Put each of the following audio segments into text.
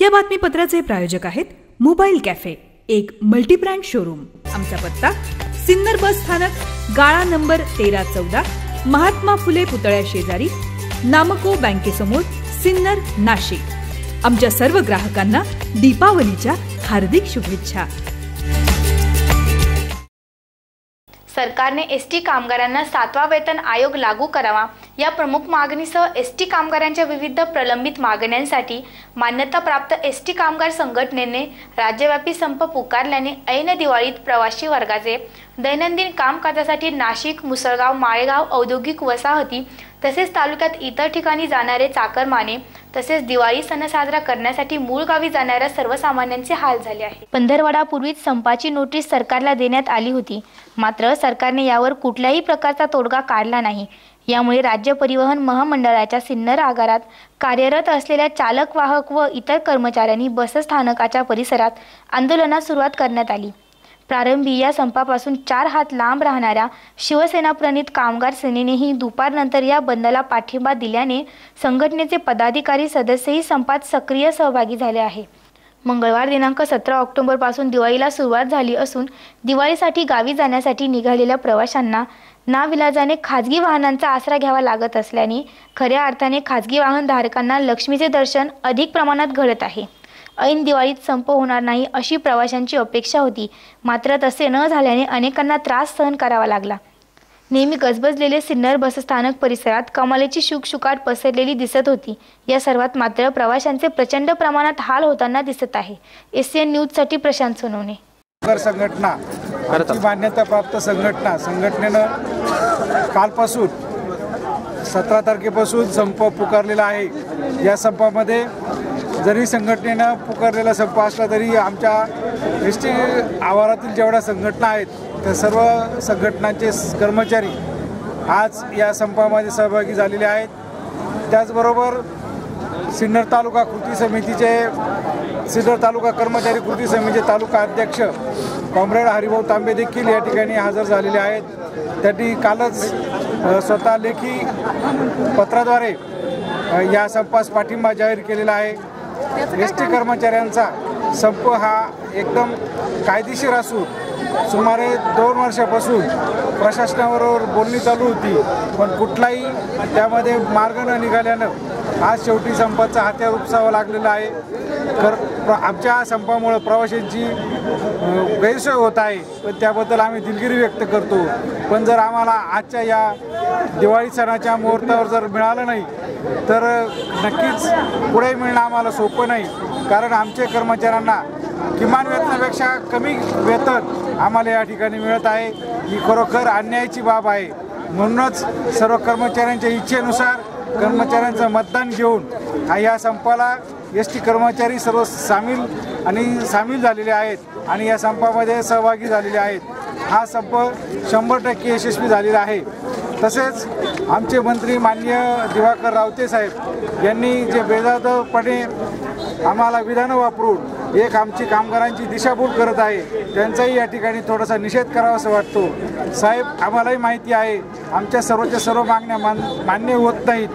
या बातमीपत्राचे प्रायोजक आहेत मोबाईल कॅफे एक मल्टीब्रँड शोरूम. आमचा पत्ता सिन्नर बस स्थानक गाळा नंबर तेरा चौदा महात्मा फुले पुतळ्या शेजारी नामको बँकेसमोर सिन्नर नाशिक. आमच्या सर्व ग्राहकांना दीपावलीच्या हार्दिक शुभेच्छा. सरकारने एस टी कामगारांना सातवा वेतन आयोग लागू करावा. या प्रमुख मागणीसह एस टी कामगारांच्या विविध प्रलंबित मागण्यांसाठी मान्यताप्राप्त एस टी कामगार संघटनेने राज्यव्यापी संप पुकारल्याने ऐन दिवाळीत प्रवासी वर्गाचे दैनंदिन कामकाजासाठी नाशिक मुसळगाव माळेगाव औद्योगिक वसाहती तसेच तालुक्यात इतर ठिकाणी जाणारे चाकरमाने तसेच दिवाळी सण साजरा करण्यासाठी मूळ गावी जाणाऱ्या सर्वसामान्यांचे हाल झाले आहे पंधरवडापूर्वीच संपाची नोटीस सरकारला देण्यात आली होती. मात्र सरकारने यावर कुठल्याही प्रकारचा तोडगा काढला नाही. यामुळे राज्य परिवहन महामंडळाच्या सिन्नर आगारात कार्यरत असलेल्या चालक वाहक व इतर कर्मचाऱ्यांनी बसस्थानकाच्या परिसरात आंदोलनास सुरुवात करण्यात आली. प्रारंभी या संपापासून चार हात लांब राहणाऱ्या शिवसेनाप्रणित कामगार सेनेनेही दुपारनंतर या बंदला पाठिंबा दिल्याने संघटनेचे पदाधिकारी सदस्यही संपात सक्रिय सहभागी झाले आहे. मंगळवार दिनांक सतरा ऑक्टोबरपासून दिवाळीला सुरुवात झाली असून दिवाळीसाठी गावी जाण्यासाठी निघालेल्या प्रवाशांना नाविलाजाने खाजगी वाहनांचा आसरा घ्यावा लागत असल्याने खऱ्या अर्थाने खाजगी वाहनधारकांना लक्ष्मीचे दर्शन अधिक प्रमाणात घडत आहे. ऐन दिवाळीत संप होणार नाही अशी प्रवाशांची अपेक्षा होती. मात्र तसे न झाल्याने अनेकांना त्रास सहन करावा लागला. नेहमी गजबजलेले सिन्नर बसस्थानक परिसरात कमालीची शुकशुकाट पसरलेली दिसत होती. या सर्वात मात्र प्रवाशांचे प्रचंड प्रमाणात हाल होताना दिसत आहे. एस एन न्यूजसाठी प्रशांत सोनवणे. संघटना आमची मान्यताप्राप्त संघटना संघटनेनं कालपासून सतरा तारखेपासून संप पुकारलेला आहे. या संपामध्ये जरी संघटनेनं पुकारलेला संप असला तरी आमच्या एस टी आवारातील जेवढ्या संघटना आहेत त्या सर्व संघटनांचे कर्मचारी आज या संपामध्ये सहभागी झालेले आहेत. त्याचबरोबर सिन्नर तालुका कृती समितीचे सिन्नर तालुका कर्मचारी कृती समितीचे तालुका अध्यक्ष कॉम्रेड हरिभाऊ तांबे देखील या ठिकाणी हजर झालेले आहेत. त्यांनी कालच स्वतः लेखी पत्राद्वारे या संपास पाठिंबा जाहीर केलेला आहे. एस टी कर्मचाऱ्यांचा संप हा एकदम कायदेशीर असून सुमारे दोन वर्षापासून प्रशासनाबरोबर बोलणी चालू होती. पण कुठलाही त्यामध्ये मार्ग न निघाल्यानं आज शेवटी संपाचा हत्या उपसावा लागलेला आहे. तर प्र आमच्या संपामुळं प्रवाशांची गैरसोय होत आहे. पण त्याबद्दल आम्ही दिलगिरी व्यक्त करतो. पण जर आम्हाला आजच्या या दिवाळी सणाच्या मुहूर्तावर जर मिळालं नाही तर नक्कीच पुढे मिळणं आम्हाला सोपं नाही. कारण आमच्या कर्मचाऱ्यांना किमान वेतनापेक्षा कमी वेतन आम्हाला या ठिकाणी मिळत आहे. ही खरोखर अन्यायाची बाब आहे. म्हणूनच सर्व कर्मचाऱ्यांच्या इच्छेनुसार कर्मचाऱ्यांचं मतदान घेऊन हा या संपाला एस टी कर्मचारी सर्व सामील आणि सामील झालेले आहेत आणि या संपामध्ये सहभागी झालेले आहेत. हा संप शंभर टक्के यशस्वी झालेला आहे. तसेच आमचे मंत्री माननीय दिवाकर रावते साहेब यांनी जे बेजादपणे आम्हाला विधानं वापरून एक आमची कामगारांची दिशाभूल करत आहे. त्यांचाही या ठिकाणी थोडासा निषेध करावा असं वाटतो. साहेब आम्हालाही माहिती आहे आमच्या सर्वच्या सर्व मागण्या मान मान्य होत नाहीत.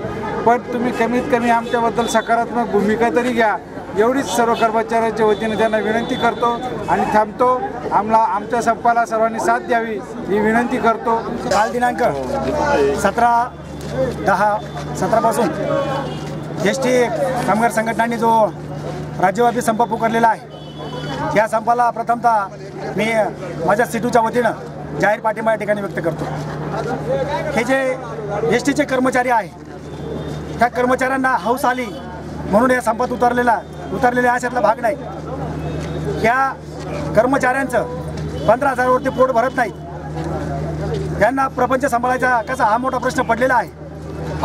पण तुम्ही कमीत कमी आमच्याबद्दल सकारात्मक भूमिका तरी घ्या. एवढीच सर्व कर्मचाऱ्यांच्या वतीने त्यांना विनंती करतो आणि थांबतो. आम्हाला आमच्या संपाला सर्वांनी साथ द्यावी ही विनंती करतो. काल दिनांक सतरा दहा सतरापासून एस टी कामगार संघटनांनी जो राज्यव्यापी संप पुकारलेला आहे. या संपाला प्रथमतः मी माझ्या सिटूच्या वतीनं जाहीर पाठिंबा या ठिकाणी व्यक्त करतो. हे जे एस टीचे कर्मचारी आहे त्या कर्मचाऱ्यांना हौस आली म्हणून या संपात उतरलेला उतरलेल्या अशातला भाग नाही. या कर्मचाऱ्यांचं पंधरा हजारावरती पोट भरत नाही त्यांना प्रपंच सांभाळायचा कसा हा मोठा प्रश्न पडलेला आहे.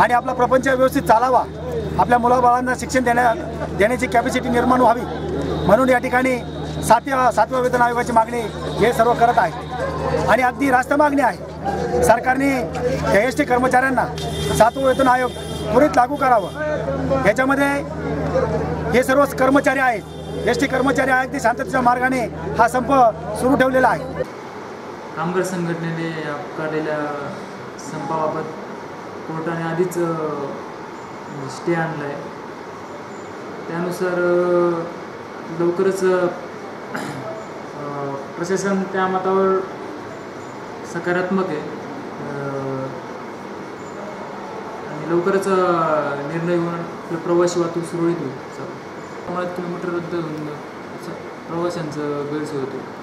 आणि आपला प्रपंच व्यवस्थित चालावा आपल्या मुलाबाळांना शिक्षण देण्या देण्याची कॅपॅसिटी निर्माण व्हावी. म्हणून या ठिकाणी सातव्या सातव्या वेतन आयोगाची मागणी हे सर्व करत आहे. आणि अगदी रास्त मागणी आहे. सरकारने एस टी कर्मचाऱ्यांना सातवं वेतन आयोग त्वरित लागू करावं. याच्यामध्ये हे सर्व कर्मचारी आहेत. एस टी कर्मचारी आहेत. ते शांततेच्या मार्गाने हा संप सुरू ठेवलेला आहे. कामगार संघटनेने पुकारलेल्या संपाबाबत कोर्टाने आधीच स्टे आणला आहे त्यानुसार लवकरच प्रशासन त्या मतावर सकारात्मक आहे. आणि लवकरच निर्णय होऊन प्रवासी वाहतूक सुरळीत होईल. त्यामुळे किलोमीटर रद्द होऊन स- प्रवाशांचं गैरसोय होते.